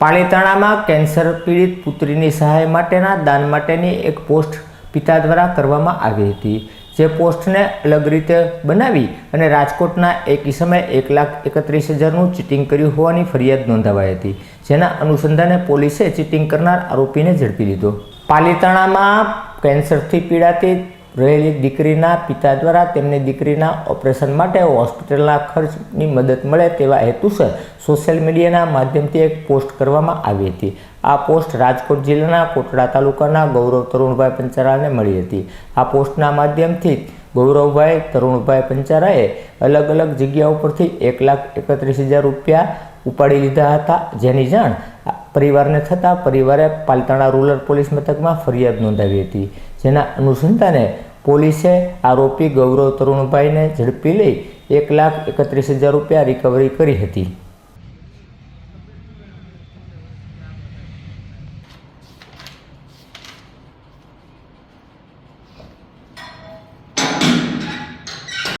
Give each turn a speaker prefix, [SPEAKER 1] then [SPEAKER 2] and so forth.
[SPEAKER 1] પાલીતાણામાં cancer પીડિત પુત્રીની સહાય માટેના દાન માટેની એક પોસ્ટ પિતા દ્વારા કરવામાં આવી હતી. જે પોસ્ટને અલગ રીતે બનાવી અને રાજકોટના એક સમયે એક લાખ એકત્રીસ હજારનું ચીટિંગ કર્યું હોવાની ફરિયાદ નોંધાવાઈ હતી. જેના અનુસંધાને પોલીસે ચીટિંગ કરનાર આરોપીને ઝડપી લીધો. પાલીતાણામાં કેન્સરથી પીડાતી રહેલી દીકરીના પિતા દ્વારા તેમની દીકરીના ઓપરેશન માટે હોસ્પિટલના ખર્ચની મદદ મળે તેવા હેતુસર સોશિયલ મીડિયાના માધ્યમથી એક પોસ્ટ કરવામાં આવી હતી. આ પોસ્ટ રાજકોટ જિલ્લાના કોટડા તાલુકાના ગૌરવ તરુણભાઈ પંચારાને મળી હતી. આ પોસ્ટના માધ્યમથી ગૌરવભાઈ તરુણભાઈ પંચારાએ અલગ અલગ જગ્યા ઉપરથી એક લાખ એકત્રીસ હજાર રૂપિયા ઉપાડી લીધા હતા. જેની જાણ પરિવારને થતાં પરિવારે પાલતાણા રૂરલ પોલીસ મથકમાં ફરિયાદ નોંધાવી હતી. જેના અનુસંધાને પોલીસે આરોપી ગૌરવ તરુણભાઈને ઝડપી લઈ એક લાખ એકત્રીસ હજાર રૂપિયા રિકવરી કરી હતી.